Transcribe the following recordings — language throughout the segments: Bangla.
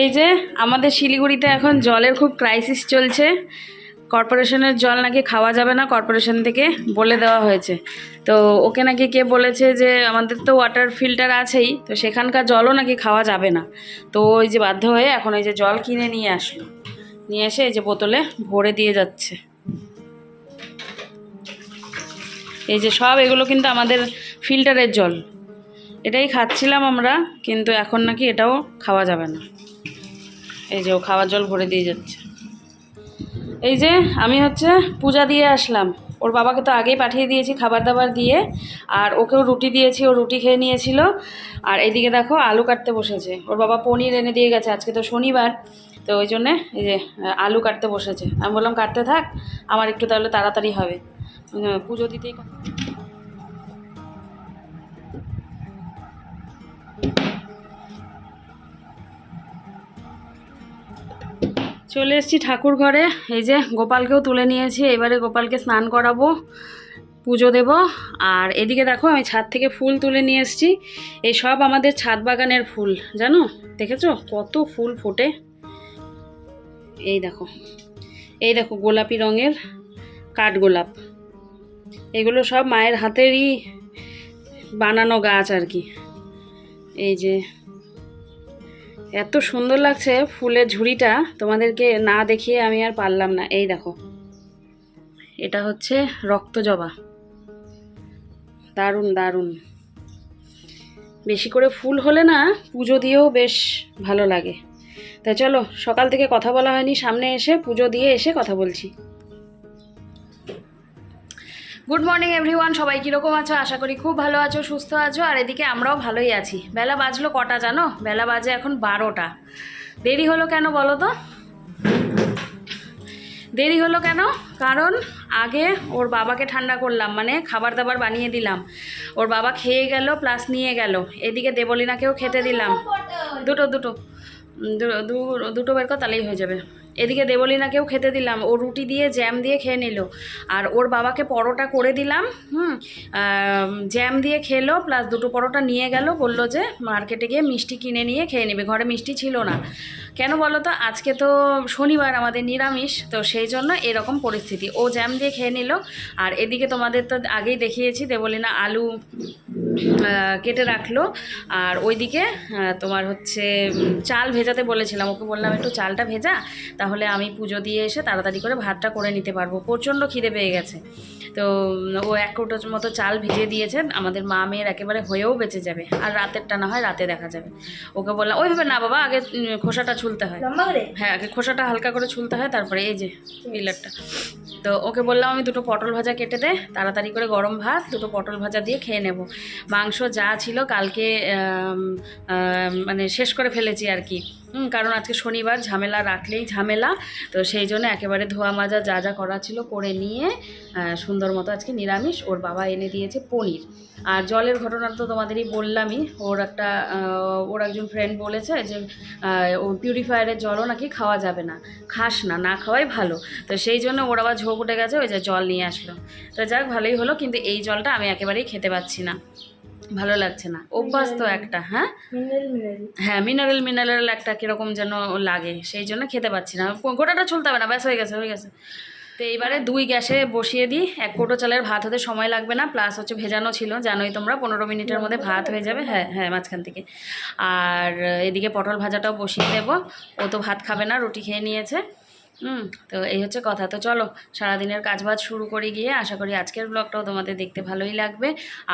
এই যে আমাদের শিলিগুড়িতে এখন জলের খুব ক্রাইসিস চলছে। কর্পোরেশনের জল নাকি খাওয়া যাবে না কর্পোরেশন থেকে বলে দেওয়া হয়েছে। তো ওকে নাকি কে বলেছে যে আমাদের তো ওয়াটার ফিল্টার আছেই, তো সেখানকার জলও নাকি খাওয়া যাবে না। তো ওই যে বাধ্য হয়ে এখন এই যে জল কিনে নিয়ে আসলো। নিয়ে এসে এই যে বোতলে ভরে দিয়ে যাচ্ছে। এই যে সব এগুলো কিন্তু আমাদের ফিল্টারের জল। এটাই খাচ্ছিলাম আমরা, কিন্তু এখন নাকি এটাও খাওয়া যাবে না। এই যে ও খাওয়ার জল ভরে দিয়ে যাচ্ছে। এই যে আমি হচ্ছে পূজা দিয়ে আসলাম। ওর বাবাকে তো আগেই পাঠিয়ে দিয়েছি খাবার দাবার দিয়ে। আর ওকেও রুটি দিয়েছি, ও রুটি খেয়ে নিয়েছিল। আর এদিকে দেখো আলু কাটতে বসেছে। ওর বাবা পনির এনে দিয়ে গেছে, আজকে তো শনিবার। তো ওই জন্যে এই যে আলু কাটতে বসেছে। আমি বললাম, কাটতে থাক, আমার একটু তাহলে তাড়াতাড়ি হবে। পুজো দিতেই চলে এসেছি ঠাকুর ঘরে। এই যে গোপালকেও তুলে নিয়েছি, এবারে গোপালকে স্নান করাবো, পুজো দেব। আর এদিকে দেখো, আমি ছাদ থেকে ফুল তুলে নিয়ে এসেছি। এই সব আমাদের ছাদ বাগানের ফুল, জানো? দেখেছ? কত ফুল ফোটে। এই দেখো এই দেখো গোলাপি রঙের কাঠগোলাপ এগুলো সব মায়ের হাতেরই বানানো গাছ আর কি। এই যে এত সুন্দর লাগছে ফুলের ঝুড়িটা। তোমাদেরকে না দেখিয়ে আমি আর পারলাম না। এই দেখো। এটা হচ্ছে রক্ত জবা। দারুণ দারুণ। বেশি করে ফুল হলে না পুজো দিয়েও বেশ ভালো লাগে। তাই চলো, সকাল থেকে কথা বলা হয়নি। সামনে এসে পুজো দিয়ে এসে কথা বলছি। গুড মর্নিং এভরিওয়ান সবাই কীরকম আছো? আশা করি খুব ভালো আছো, সুস্থ আছো, আর এদিকে আমরাও ভালোই আছি। বেলা বাজলো কটা জানো? বেলা বাজে এখন বারোটা। দেরি হলো কেন বলো তো? দেরি হলো কেন? কারণ আগে ওর বাবাকে ঠান্ডা করলাম মানে খাবার দাবার বানিয়ে দিলাম। ওর বাবা খেয়ে গেল প্লাস নিয়ে গেল। এদিকে দেবলিনাকেও খেতে দিলাম। দুটো দুটো। দুটো বের কর, তাহলেই হয়ে যাবে। এদিকে দেবলিনাকেও খেতে দিলাম। ও রুটি দিয়ে জ্যাম দিয়ে খেয়ে নিল। আর ওর বাবাকে পরোটা করে দিলাম, হুম? জ্যাম দিয়ে খেলো প্লাস দুটো পরোটা নিয়ে গেল, বলল যে মার্কেটে গিয়ে মিষ্টি কিনে নিয়ে খেয়ে নেবে। ঘরে মিষ্টি ছিল না। কেন বলো তো? আজকে তো শনিবার আমাদের নিরামিষ, তো সেই জন্য এরকম পরিস্থিতি। ও জ্যাম দিয়ে খেয়ে নিল। আর এদিকে তোমাদের তো আগেই দেখিয়েছি, দেবলিনা আলু কেটে রাখল। আর ওইদিকে তোমার হচ্ছে চাল ভেজাতে বলেছিলাম। ওকে বললাম, একটু চালটা ভেজা, তাহলে আমি পুজো দিয়ে এসে তাড়াতাড়ি করে ভাতটা করে নিতে পারব। প্রচণ্ড খিদে পেয়ে গেছে। তো ও এক কৌটোর মতো চাল ভেজে দিয়েছেন আমাদের মা মেয়ের একেবারে হয়েও বেঁচে যাবে। আর রাতেরটা না হয় রাতে দেখা যাবে। ওকে বললাম ওইভাবে না বাবা আগে খোসাটা ছুলতে হয়। হ্যাঁ আগে খোসাটা হালকা করে ছুলতে হয় তারপরে এই যে পিলারটা। তো ওকে বললাম আমি দুটো পটল ভাজা কেটে দে তাড়াতাড়ি করে গরম ভাত দুটো পটল ভাজা দিয়ে খেয়ে নেব। মাংস যা ছিল কালকে মানে শেষ করে ফেলেছি আর কি। কারণ আজকে শনিবার, ঝামেলা রাখলেই ঝামেলা। তো সেই জন্য একেবারে ধোয়া মাজা যা যা করা ছিল করে নিয়ে সুন্দর মতো আজকে নিরামিষ। ওর বাবা এনে দিয়েছে পনির। আর জলের ঘটনা তো তোমাদেরই বললামই। ওর একটা ওর একজন ফ্রেন্ড বলেছে যে ও পিউরিফায়ারের জলও নাকি খাওয়া যাবে না। খাস না না খাওয়াই ভালো। তো সেই জন্য ওর আবার ঝোঁক উঠে গেছে, ওই যে জল নিয়ে আসলো। তো যাক, ভালোই হলো, কিন্তু এই জলটা আমি একেবারেই খেতে পাচ্ছি না। ভালো লাগছে না। অভ্যাস তো একটা হ্যাঁ? হ্যাঁ মিনারেল মিনারেল একটা কীরকম যেন লাগে সেই জন্য খেতে পাচ্ছি না। গোটাটা চলতে হবে না ব্যাস হয়ে গেছে হয়ে গেছে। তো এইবারে দুই গ্যাসে বসিয়ে দিই এক কোটো চালের ভাত হতে সময় লাগবে না প্লাস হচ্ছে ভেজানো ছিল জানোই তোমরা পনেরো মিনিটের মধ্যে ভাত হয়ে যাবে হ্যাঁ হ্যাঁ মাঝখান থেকে। আর এদিকে পটল ভাজাটাও বসিয়ে দেবো ও তো ভাত খাবে না রুটি খেয়ে নিয়েছে। হুম। তো এই হচ্ছে কথা। তো চলো সারাদিনের কাজবাজ শুরু করে গিয়ে আশা করি আজকের ব্লগটাও তোমাদের দেখতে ভালোই লাগবে।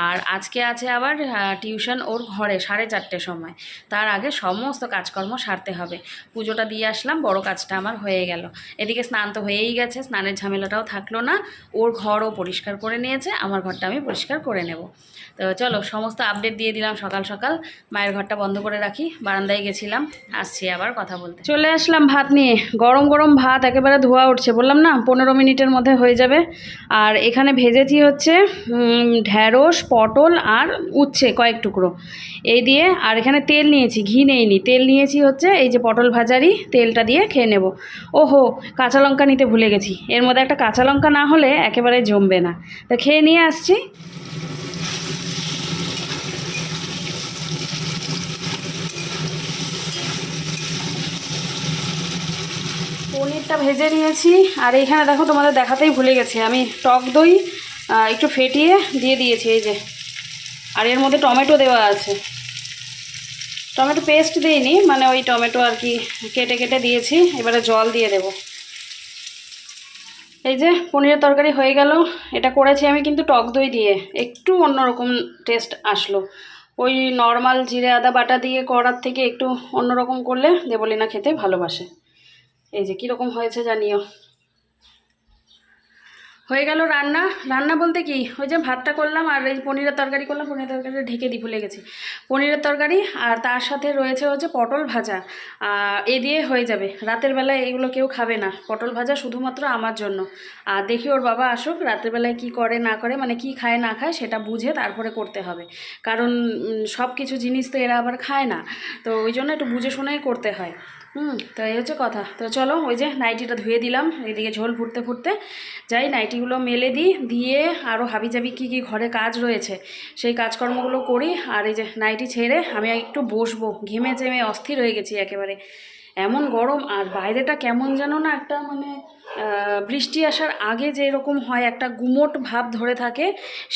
আর আজকে আছে আবার টিউশন ওর ঘরে সাড়ে চারটের সময়। তার আগে সমস্ত কাজকর্ম সারতে হবে। পুজোটা দিয়ে আসলাম বড় কাজটা আমার হয়ে গেল। এদিকে স্নান তো হয়েই গেছে স্নানের ঝামেলাটাও থাকল না। ওর ঘরও পরিষ্কার করে নিয়েছে আমার ঘরটা আমি পরিষ্কার করে নেব। তো চলো সমস্ত আপডেট দিয়ে দিলাম সকাল সকাল। মায়ের ঘরটা বন্ধ করে রাখি। বারান্দায় গেছিলাম আসছি আবার কথা বলতে। চলে আসলাম ভাত নিয়ে। গরম গরম ভাত ভাত একেবারে ধোয়া উঠছে, বললাম না? পনেরো মিনিটের মধ্যে হয়ে যাবে। আর এখানে ভেজেছি হচ্ছে ঢ্যাঁড়স, পটল আর উচ্ছে কয়েক টুকরো। এই দিয়ে, আর এখানে তেল নিয়েছি, ঘি নেইনি। তেল নিয়েছি হচ্ছে, এই যে পটল ভাজারি তেলটা দিয়ে খেয়ে নেব। ওহো, কাঁচা লঙ্কা নিতে ভুলে গেছি। এর মধ্যে একটা কাঁচা লঙ্কা না হলে একেবারে জমবে না। তো খেয়ে নিয়ে আসছি। পনিরটা ভেজে নিয়েছি। আর এইখানে দেখো তোমাদের দেখাতেই ভুলে গেছি। আমি টক দই একটু ফেটিয়ে দিয়ে দিয়েছি এই যে। আর এর মধ্যে টমেটো দেওয়া আছে। টমেটো পেস্ট দিইনি মানে ওই টমেটো আর কি কেটে কেটে দিয়েছি। এবারে জল দিয়ে দেব। এই যে পনিরের তরকারি হয়ে গেল। এটা করেছি আমি কিন্তু টক দই দিয়ে। একটু অন্যরকম টেস্ট আসলো। ওই নর্মাল জিরে আদা বাটা দিয়ে করার থেকে একটু অন্যরকম করলে দেবলিনা খেতে ভালোবাসে। এই যে কীরকম হয়েছে জানিও। হয়ে গেল রান্না। রান্না বলতে কি, ওই যে ভাতটা করলাম আর এই পনিরের তরকারি করলাম, পনিরের তরকারিটা ঢেকে দিই ভুলে গেছি। পনিরের তরকারি আর তার সাথে রয়েছে হচ্ছে পটল ভাজা। এ দিয়ে হয়ে যাবে। রাতের বেলায় এগুলো কেউ খাবে না। পটল ভাজা শুধুমাত্র আমার জন্য। আর দেখি ওর বাবা আসুক, রাতের বেলায় কি করে, না করে মানে কি খায়, না খায়, সেটা বুঝে তারপরে করতে হবে। কারণ সব কিছু জিনিস তো এরা আবার খায় না। তো ওই জন্য একটু বুঝে শুনেই করতে হয়। হুম, তো এই হচ্ছে কথা। তো চলো, ওই যে নাইটিটা ধুয়ে দিলাম, এদিকে ঝোল ফুটতে ফুটতে যাই, নাইটিগুলো মেলে দিই, দিয়ে আরও হাবিজাবি কী কী ঘরে কাজ রয়েছে, সেই কাজকর্মগুলো করি। আর এই যে নাইটি ছেড়ে আমি একটু বসবো, ঘেমে চেমে অস্থির হয়ে গেছি একেবারে। এমন গরম, আর বাইরেটা কেমন যেন না একটা মানে বৃষ্টি আসার আগে যে এরকম হয় একটা গুমোট ভাব ধরে থাকে,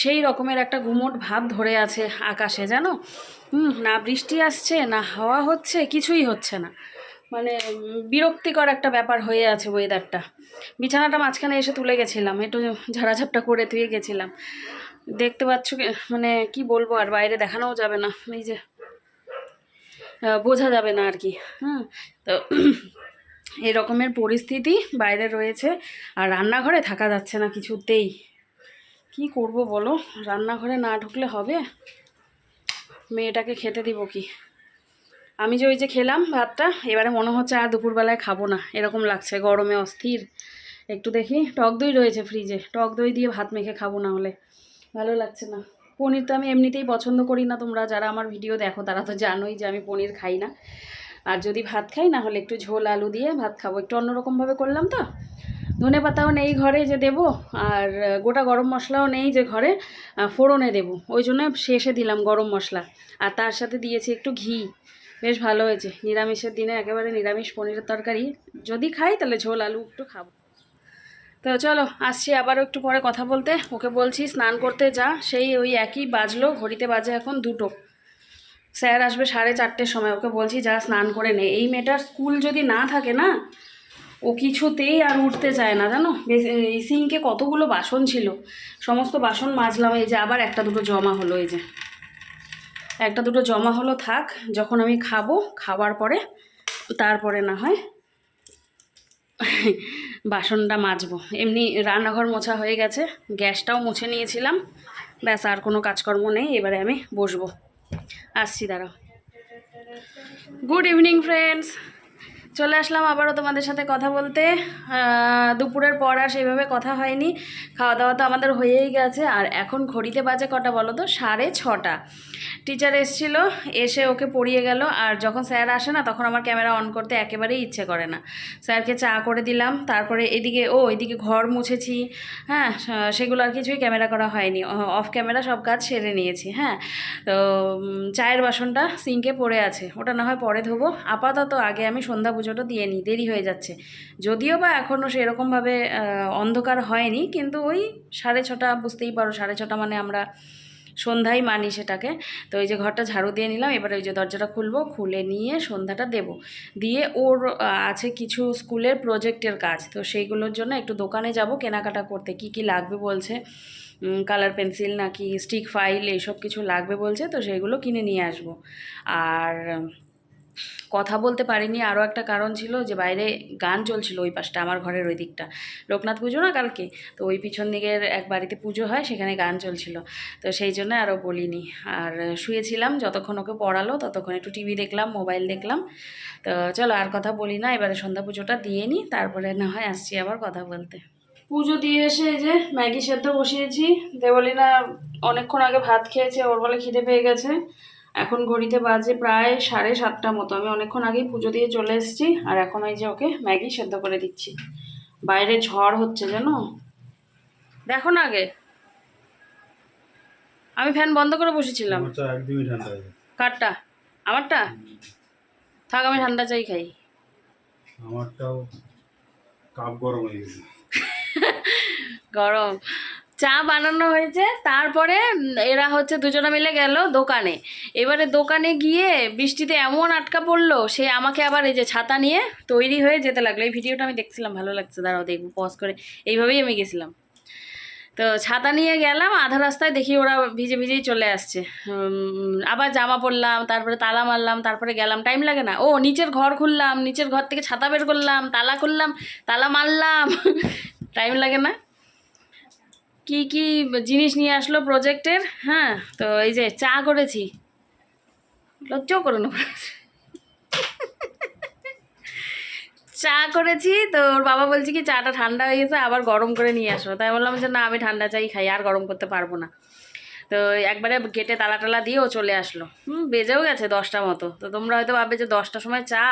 সেই রকমের একটা গুমোট ভাব ধরে আছে আকাশে, জানো? হুম, না বৃষ্টি আসছে, না হাওয়া হচ্ছে, কিছুই হচ্ছে না। মানে বিরক্তিকর একটা ব্যাপার হয়ে আছে ওয়েদারটা বিছানাটা মাঝখানে এসে তুলে গেছিলাম, একটু ঝাড়াঝাপটা করে ধুয়ে গেছিলাম। দেখতে পাচ্ছ মানে কি বলব, আর বাইরে দেখানোও যাবে না, এই যে বোঝা যাবে না আর কি হ্যাঁ তো এই রকমের পরিস্থিতি বাইরে রয়েছে, আর রান্নাঘরে থাকা যাচ্ছে না কিছুতেই। কি করব বলো, রান্নাঘরে না ঢুকলে হবে? মেয়েটাকে খেতে দিব কি? আমি যে ওই যে খেলাম ভাতটা, এবারে মনে হচ্ছে আর দুপুরবেলায় খাব না। এরকম লাগছে, গরমে অস্থির। একটু দেখি, টক দই রয়েছে ফ্রিজে টক দই দিয়ে ভাত মেখে খাব না হলে। ভালো লাগছে না। পনির তো আমি এমনিতেই পছন্দ করি না তোমরা, যারা আমার ভিডিও দেখো তারা তো জানোই যে আমি পনির খাই না। আর যদি ভাত খাই, না হলে একটু ঝোল আলু দিয়ে ভাত খাব। একটু অন্যরকমভাবে করলাম তো। ধনে পাতাও নেই ঘরে যে দেবো, আর গোটা গরম মশলাও নেই যে ঘরে ফোড়নে দেবো। ওই জন্য শেষে দিলাম গরম মশলা। আর তার সাথে দিয়েছি একটু ঘি। বেশ ভালো হয়েছে। নিরামিষের দিনে একেবারে নিরামিষ পনিরের তরকারি। যদি খাই তাহলে ঝোল, আলু একটু খাব। তো চলো, আসছি আবারও একটু পরে কথা বলতে। ওকে বলছি, স্নান করতে যা। সেই ওই একই বাজলো, ঘড়িতে বাজে এখন দুটো। স্যার আসবে সাড়ে চারটের সময়। ওকে বলছি, যা স্নান করে নে। এই মেয়েটার স্কুল যদি না থাকে না, ও কিছুতেই আর উঠতে চায় না, জানো? এই সিঙ্কে কতগুলো বাসন ছিল। সমস্ত বাসন মাজলাম। এই যে আবার একটা দুটো জমা হলো, এই যে। একটা দুটো জমা হলো থাক, যখন আমি খাব, খাওয়ার পরে, তারপরে না হয় বাসনটা মাজবো। এমনি রান্নাঘর মোছা হয়ে গেছে, গ্যাসটাও মুছে নিয়েছিলাম। ব্যাস, আর কোনো কাজকর্ম নেই, এবারে আমি বসবো। আসছি, দাঁড়াও। গুড ইভিনিং ফ্রেন্ডস চলে আসলাম আবারও তোমাদের সাথে কথা বলতে। দুপুরের পর আর সেইভাবে কথা হয়নি। খাওয়া দাওয়া তো আমাদের হয়েই গেছে। আর এখন ঘড়িতে বাজে কটা বলো তো? সাড়ে ছটা। টিচার এসেছিল, এসে ওকে পড়িয়ে গেল। আর যখন স্যার আসে না, তখন আমার ক্যামেরা অন করতে একেবারেই ইচ্ছে করে না। স্যারকে চা করে দিলাম, তারপরে এদিকে, ও এদিকে ঘর মুছেছি। হ্যাঁ সেগুলো আর কিছুই ক্যামেরা করা হয়নি। অফ ক্যামেরা সব কাজ সেরে নিয়েছি হ্যাঁ। তো চায়ের বাসনটা সিঙ্কে পড়ে আছে, ওটা না হয় পরে ধোবো। আপাতত আগে আমি সন্ধ্যা পুজোটা দিয়ে নিই, দেরি হয়ে যাচ্ছে। যদিও বা এখনও সেরকমভাবে অন্ধকার হয়নি, কিন্তু ওই সাড়ে ছটা, বুঝতেই পারো সাড়ে ছটা মানে আমরা সন্ধ্যাই মানি সেটাকে। তো ওই যে ঘরটা ঝাড়ু দিয়ে নিলাম, এবার ওই যে দরজাটা খুলবো, খুলে নিয়ে সন্ধ্যাটা দেব। দিয়ে ওর আছে কিছু স্কুলের প্রজেক্টের কাজ, তো সেইগুলোর জন্য একটু দোকানে যাব কেনাকাটা করতে। কি কি লাগবে বলছে? কালার পেন্সিল নাকি স্টিক ফাইল, এইসব কিছু লাগবে বলছে, তো সেইগুলো কিনে নিয়ে আসব। আর কথা বলতে পারিনি। আরও একটা কারণ ছিল যে, বাইরে গান চলছিল ওই পাশটা, আমার ঘরের ওই দিকটা। লোকনাথ পুজো না কালকে? তো ওই পিছন দিকের এক বাড়িতে পুজো হয়, সেখানে গান চলছিল। তো সেই জন্য আরও বলিনি। আর শুয়েছিলাম, যতক্ষণ ওকে পড়ালো, ততক্ষণ একটু টিভি দেখলাম, মোবাইল দেখলাম। তো চলো আর কথা বলি না, এবারে সন্ধ্যা পুজোটা দিয়ে নিই তারপরে না হয় আসছি আবার কথা বলতে। পুজো দিয়ে এসে এই যে ম্যাগি সেদ্ধ বসিয়েছি। দেবলিনা অনেকক্ষণ আগে ভাত খেয়েছে, ওর বলে খিদে পেয়ে গেছে। এখন ঘড়িতে বাজে প্রায় সাড়ে সাতটা মতো। আমি অনেকক্ষণ আগেই পুজো দিয়ে চলে এসেছি আর এখন এই যে ওকে ম্যাগি সেদ্ধ করে দিচ্ছি। বাইরে ঝড় হচ্ছে জানো? দেখো না আগে। আমি ফ্যান বন্ধ করে বসেছিলাম। কারটা? আমারটা? থাক আমি ঠান্ডা চাই খাই। আমারটাও কাপ গরম হয়ে গেছে। গরম। চা বানানো হয়েছে, তারপরে এরা হচ্ছে দুজনে মিলে গেল দোকানে। এবারে দোকানে গিয়ে বৃষ্টিতে এমন আটকা পড়ল, সে আমাকে আবার এই যে ছাতা নিয়ে তৈরি হয়ে যেতে লাগল। এই ভিডিওটা আমি দেখছিলাম, ভালো লাগছে, দাঁড়াও দেখব পজ করে। এইভাবেই আমি গেছিলাম। তো ছাতা নিয়ে গেলাম, আধা রাস্তায় দেখি ওরা ভিজে ভিজেই চলে আসছে। আবার জামা পরলাম, তারপরে তালা মারলাম, তারপরে গেলাম। টাইম লাগে না। ও, নিচের ঘর খুললাম, নিচের ঘর থেকে ছাতা বের করলাম, তালা খুললাম, তালা মারলাম। টাইম লাগে না। কি কি জিনিস নিয়ে আসলো প্রজেক্টের হ্যাঁ তো এই যে চা করেছি। লজ্জাও করে নেব চা করেছি তো ওর বাবা বলছে কি চাটা ঠান্ডা হয়ে গেছে আবার গরম করে নিয়ে আসো। তাই বললাম যে না আমি ঠান্ডা চাই খাই আর গরম করতে পারব না। তো একবারে গেটে তালা টালা দিয়ে ও চলে আসলো। হুম বেজেও গেছে দশটা মতো। তো তোমরা হয়তো ভাববে যে দশটার সময় চা?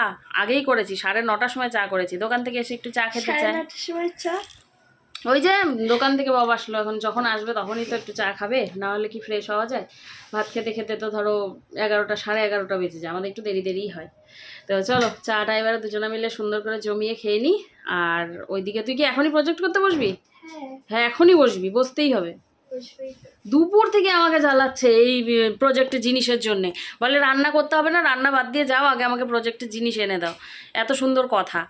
আগেই করেছি সাড়ে নটার সময় চা করেছি। দোকান থেকে এসে একটু চা খেতে চাই। ওই যে দোকান থেকে বাবা আসলো এখন যখন আসবে তখনই তো একটু চা খাবে না হলে কি ফ্রেশ হওয়া যায়? ভাত খেতে খেতে তো ধরো এগারোটা সাড়ে এগারোটা বেজে যায় আমাদের একটু দেরি দেরিই হয়। তো চলো চাটা এবারে দুজনে মিলে সুন্দর করে জমিয়ে খেয়ে নিই আর ওইদিকে তুই কি এখনই প্রজেক্ট করতে বসবি? হ্যাঁ। এখনই বসবি বসতেই হবে। দুপুর থেকে আমাকে জ্বালাচ্ছে এই প্রজেক্টের জিনিসের জন্য। বলে রান্না করতে হবে না রান্না বাদ দিয়ে যাও আগে আমাকে প্রজেক্টের জিনিস এনে দাও। এত সুন্দর কথা।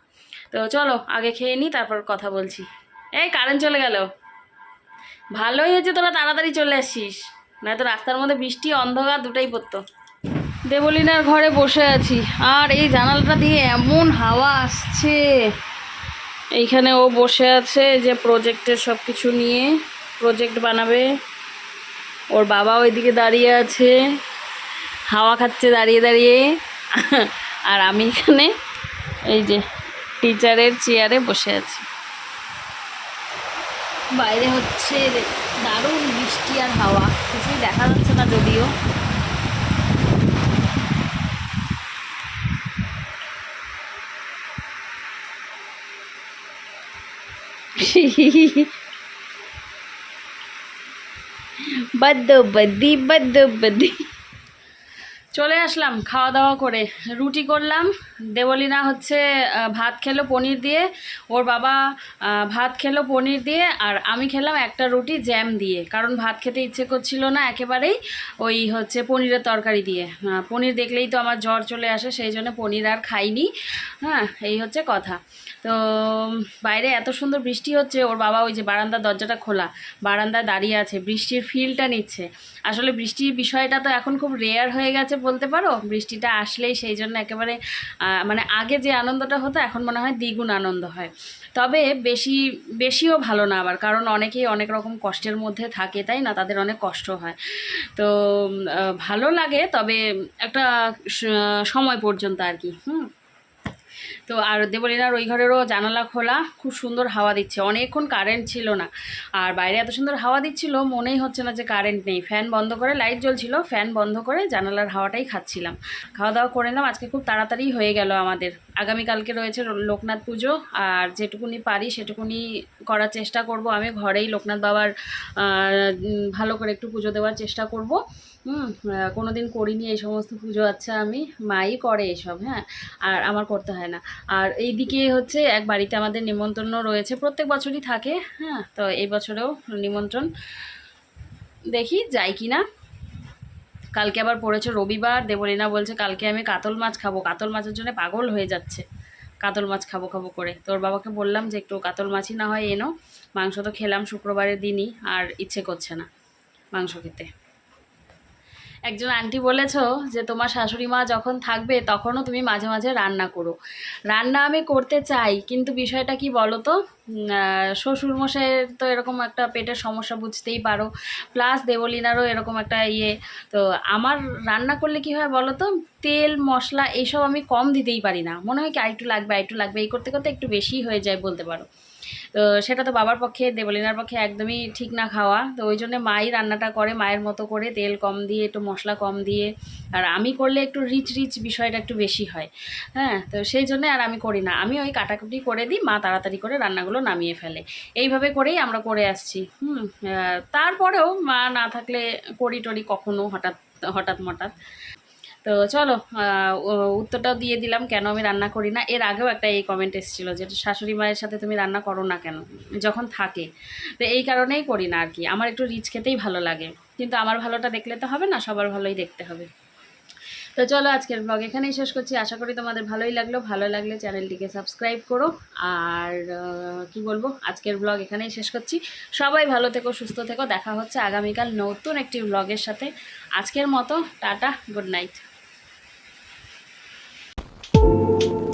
তো চলো আগে খেয়ে নিই তারপর কথা বলছি। এই কারেন্ট চলে গেল। ভালোই হয়েছে তোরা তাড়াতাড়ি চলে আসিস। নয়তো রাস্তার মধ্যে বৃষ্টি, অন্ধকার, দুটাই পড়তো। দেবলিনার ঘরে বসে আছি। আর এই জানালাটা দিয়ে এমন হাওয়া আসছে। এইখানে ও বসে আছে যে প্রজেক্টের সব কিছু নিয়ে। প্রজেক্ট বানাবে। ওর বাবা ওইদিকে দাঁড়িয়ে আছে। হাওয়া খাচ্ছে দাঁড়িয়ে দাঁড়িয়ে। আর আমি এখানে এই যে টিচারের চেয়ারে বসে আছি। বাইরে হচ্ছে দারুণ বৃষ্টি আর হাওয়া কিছুই দেখা যাচ্ছে না যদিও। বদ্দ বদ্দি বদ্দ বদ্দি চলে আসলাম খাওয়া দাওয়া করে রুটি করলাম। দেবলিনা হচ্ছে ভাত খেলো পনির দিয়ে, ওর বাবা ভাত খেলো পনির দিয়ে, আর আমি খেলাম একটা রুটি জ্যাম দিয়ে, কারণ ভাত খেতে ইচ্ছে করছিল না একেবারেই ওই হচ্ছে পনিরের তরকারি দিয়ে। পনির দেখলেই তো আমার জ্বর চলে আসে, সেই জন্য পনির আর খাইনি। হ্যাঁ এই হচ্ছে কথা। তো বাইরে এত সুন্দর বৃষ্টি হচ্ছে, ওর বাবা ওই যে বারান্দার দরজাটা খোলা, বারান্দায় দাঁড়িয়ে আছে, বৃষ্টির ফিলটা নিচ্ছে। আসলে বৃষ্টির বিষয়টা তো এখন খুব রেয়ার হয়ে গেছে বলতে পারো, বৃষ্টিটা আসলেই সেই জন্য একেবারে মানে আগে যে আনন্দটা হতো, এখন মনে হয় দ্বিগুণ আনন্দ হয়। তবে বেশি, বেশিও ভালো না আবার, কারণ অনেকেই অনেক রকম কষ্টের মধ্যে থাকে, তাই না? তাদের অনেক কষ্ট হয়। তো ভালো লাগে, তবে একটা সময় পর্যন্ত আর কি, হুম? তো আর দেবলীনার ওই ঘরেরও জানালা খোলা, খুব সুন্দর হাওয়া দিচ্ছে। অনেকক্ষণ কারেন্ট ছিল না। আর বাইরে এত সুন্দর হাওয়া দিচ্ছিল, মনেই হচ্ছে না যে কারেন্ট নেই। ফ্যান বন্ধ করে লাইট জ্বলছিল ফ্যান বন্ধ করে জানালার হাওয়াটাই খাচ্ছিলাম। খাওয়া দাওয়া করে নিলাম, আজকে খুব তাড়াতাড়ি হয়ে গেল আমাদের আগামীকালকে রয়েছে লোকনাথ পুজো আর যেটুকুনি পারি সেটুকুনি করার চেষ্টা করব। আমি ঘরেই লোকনাথ বাবার ভালো করে একটু পুজো দেওয়ার চেষ্টা করব। কোনো দিন করিনি এই সমস্ত পুজো আচ্ছা আমি মাই করে এসব হ্যাঁ আর আমার করতে হয় না। আর এই দিকে হচ্ছে এক বাড়িতে আমাদের নিমন্ত্রণ রয়েছে, প্রত্যেক বছরই থাকে হ্যাঁ তো এই বছরেও নিমন্ত্রণ দেখি যাই কি না কালকে আবার পড়েছে রবিবার, দেবলীনা বলছে কালকে আমি কাতল মাছ খাব। কাতল মাছের জন্য পাগল হয়ে যাচ্ছে। কাতল মাছ খাব খাব করে। তোর বাবাকে বললাম যে একটু কাতল মাছই না হয় এনো। মাংস তো খেলাম শুক্রবারের দিনই আর ইচ্ছে করছে না মাংস খেতে। একজন আন্টি বলেছ যে, তোমার শাশুড়ি মা যখন থাকবে, তখনও তুমি মাঝে মাঝে রান্না করো। রান্না আমি করতে চাই, কিন্তু বিষয়টা কি বলো তো শ্বশুরমশাইয়ের তো এরকম একটা পেটের সমস্যা বুঝতেই পারো। প্লাস দেবলিনারও এরকম একটা ইয়ে। তো আমার রান্না করলে কি হয় বলো তো তেল, মশলা, এইসব আমি কম দিতেই পারি না। মনে হয় কি, আরেকটু লাগবে আরেকটু লাগবে। এই করতে করতে একটু বেশি হয়ে যায় বলতে পারো। তো সেটা তো বাবার পক্ষে, দেবলিনার পক্ষে একদমই ঠিক না খাওয়া। তো ওই জন্য মাই রান্নাটা করে, মায়ের মতো করে তেল কম দিয়ে, একটু মশলা কম দিয়ে। আর আমি করলে একটু রিচ রিচ বিষয়টা একটু বেশি হয়। হ্যাঁ তো সেই জন্য আর আমি করি না। আমি ওই কাটাকুটি করে দিই, মা তাড়াতাড়ি করে রান্নাগুলো নামিয়ে ফেলে। এইভাবে করেই আমরা করে আসছি। হুম তারপরেও মা না থাকলে করি টরি কখনো হঠাৎ হঠাৎ মঠাৎ। তো চলো উত্তরটাও দিয়ে দিলাম কেন আমি রান্না করি না। এর আগেও একটা এই কমেন্ট এসেছিল যে, শাশুড়ি মায়ের সাথে তুমি রান্না করো না কেন? যখন থাকে। তো এই কারণেই করি না আর কি। আমার একটু রিচ খেতেই ভালো লাগে। কিন্তু আমার ভালোটা দেখলে তো হবে না, সবার ভালোই দেখতে হবে। তো চলো, আজকের ব্লগ এখানেই শেষ করছি। আশা করি তোমাদের ভালোই লাগল। ভালো লাগলে চ্যানেলটিকে সাবস্ক্রাইব করো। আর কি বলব, আজকের ব্লগ এখানেই শেষ করছি। সবাই ভালো থেকো, সুস্থ থেকো। দেখা হচ্ছে আগামীকাল নতুন একটি ব্লগের সাথে। আজকের মতো, tata good night Thank you.